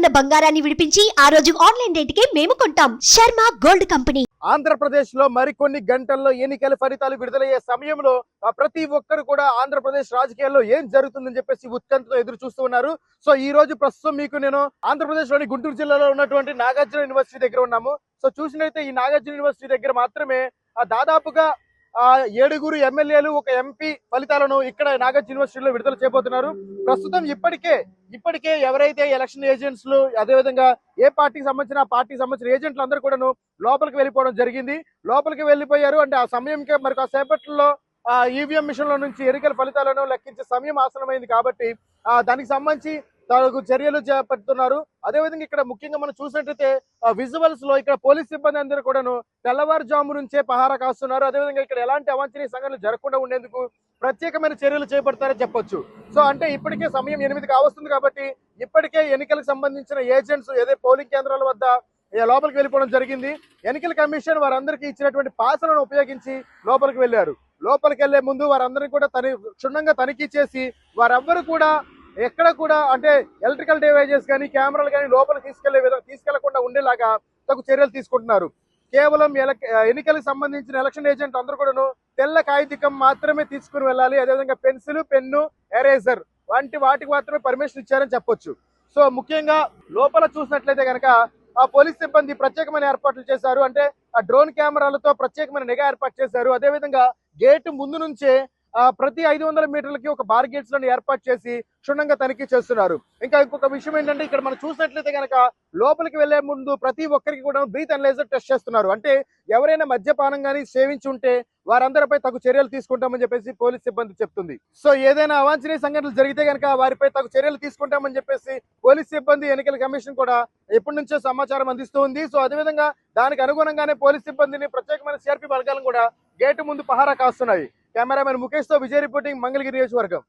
ఉన్న బంగారాన్ని విడిపించి ఆ రోజు ఆన్లైన్ రేటుకే మేము కొంటాం. Sharma gold company. ఆంధ్రప్రదేశ్లో మరికొన్ని గంటల్లో ఎన్నికల ఫలితాలు విడుదలయ్యే సమయంలో ప్రతి ఒక్కరు కూడా ఆంధ్రప్రదేశ్ రాజకీయాల్లో ఏం జరుగుతుందని చెప్పేసి ఉత్కంఠతో ఎదురు చూస్తూ ఉన్నారు. సో ఈ రోజు ప్రస్తుతం మీకు నేను ఆంధ్రప్రదేశ్లోని గుంటూరు జిల్లాలో ఉన్నటువంటి నాగార్జున యూనివర్సిటీ దగ్గర ఉన్నాము. సో చూసినైతే ఈ నాగార్జున యూనివర్సిటీ దగ్గర మాత్రమే దాదాపుగా ఆ, ఏడుగురు ఎమ్మెల్యేలు ఒక ఎంపీ ఫలితాలను ఇక్కడ నాగార్జున యూనివర్సిటీలో విడుదల చేయబోతున్నారు. ప్రస్తుతం ఇప్పటికే ఇప్పటికే ఎవరైతే ఎలక్షన్ ఏజెంట్స్ అదేవిధంగా ఏ పార్టీకి సంబంధించిన ఆ పార్టీకి సంబంధించిన ఏజెంట్లు అందరూ కూడాను లోపలికి వెళ్ళిపోవడం జరిగింది. లోపలికి వెళ్ళిపోయారు. అంటే ఆ సమయంకే మరి కాసేపట్లో ఆ ఈవీఎం మిషన్లో నుంచి ఎన్నికల ఫలితాలను లెక్కించే సమయం ఆసనమైంది కాబట్టి ఆ దానికి సంబంధించి తగు చర్యలు చేపడుతున్నారు. అదేవిధంగా ఇక్కడ ముఖ్యంగా మనం చూసినట్లయితే విజువల్స్లో ఇక్కడ పోలీస్ సిబ్బంది అందరూ కూడాను తెల్లవారుజాము నుంచే పహారా కాస్తున్నారు. అదేవిధంగా ఇక్కడ ఎలాంటి అవాంఛనీయ సంఘటనలు జరగకుండా ఉండేందుకు ప్రత్యేకమైన చర్యలు చేపడతారని చెప్పొచ్చు. సో అంటే ఇప్పటికే సమయం ఎనిమిది కావస్తుంది కాబట్టి ఇప్పటికే ఎన్నికలకు సంబంధించిన ఏజెంట్స్ ఏదే పోలింగ్ కేంద్రాల వద్ద లోపలికి వెళ్ళిపోవడం జరిగింది. ఎన్నికల కమిషన్ వారందరికీ ఇచ్చినటువంటి పాసలను ఉపయోగించి లోపలికి వెళ్ళారు. లోపలికి వెళ్ళే ముందు వారందరినీ కూడా తని క్షుణ్ణంగా తనిఖీ చేసి వారెవ్వరు కూడా ఎక్కడ కూడా అంటే ఎలక్ట్రికల్ డివైజెస్ కానీ కెమెరాలు కానీ లోపల తీసుకెళ్ళే విధంగా తీసుకెళ్ళకుండా ఉండేలాగా తగు చర్యలు తీసుకుంటున్నారు. కేవలం ఎలక్- ఎన్నికలకు సంబంధించిన ఎలక్షన్ ఏజెంట్ అందరూ కూడాను తెల్ల కాగితం మాత్రమే తీసుకుని వెళ్ళాలి. అదేవిధంగా పెన్సిల్ పెన్ను ఎరేజర్ వంటి వాటికి మాత్రమే పర్మిషన్ ఇచ్చారని చెప్పొచ్చు. సో ముఖ్యంగా లోపల చూసినట్లయితే కనుక ఆ పోలీస్ సిబ్బంది ప్రత్యేకమైన ఏర్పాట్లు చేశారు. అంటే ఆ డ్రోన్ కెమెరాలతో ప్రత్యేకమైన నిఘా ఏర్పాటు చేశారు. అదేవిధంగా గేటు ముందు నుంచే ప్రతి ఐదు వందల మీటర్లకి ఒక బార్లను ఏర్పాటు చేసి క్షుణ్ణంగా తనిఖీ చేస్తున్నారు. ఇంకా ఇంకొక విషయం ఏంటంటే ఇక్కడ మనం చూసినట్లయితే కనుక లోపలికి వెళ్ళే ముందు ప్రతి ఒక్కరికి కూడా బ్రీత్ అనలైజర్ టెస్ట్ చేస్తున్నారు. అంటే ఎవరైనా మద్యపానం కానీ సేవించి ఉంటే వారందరిపై తగు చర్యలు తీసుకుంటామని చెప్పేసి పోలీస్ సిబ్బంది చెప్తుంది. సో ఏదైనా అవాంఛనీయ సంఘటనలు జరిగితే కనుక వారిపై తగు చర్యలు తీసుకుంటామని చెప్పేసి పోలీస్ సిబ్బంది ఎన్నికల కమిషన్ కూడా ఎప్పటి నుంచో సమాచారం అందిస్తూ ఉంది. సో అదేవిధంగా దానికి అనుగుణంగానే పోలీస్ సిబ్బందిని ప్రత్యేకమైన సిఆర్పి వర్గాలను కూడా గేటు ముందు పహారా కాస్తున్నాయి. కెమెరామెన్ ముఖేష్తో విజయ్ రిపోర్టింగ్ మంగళగిరి నియోజకవర్గం.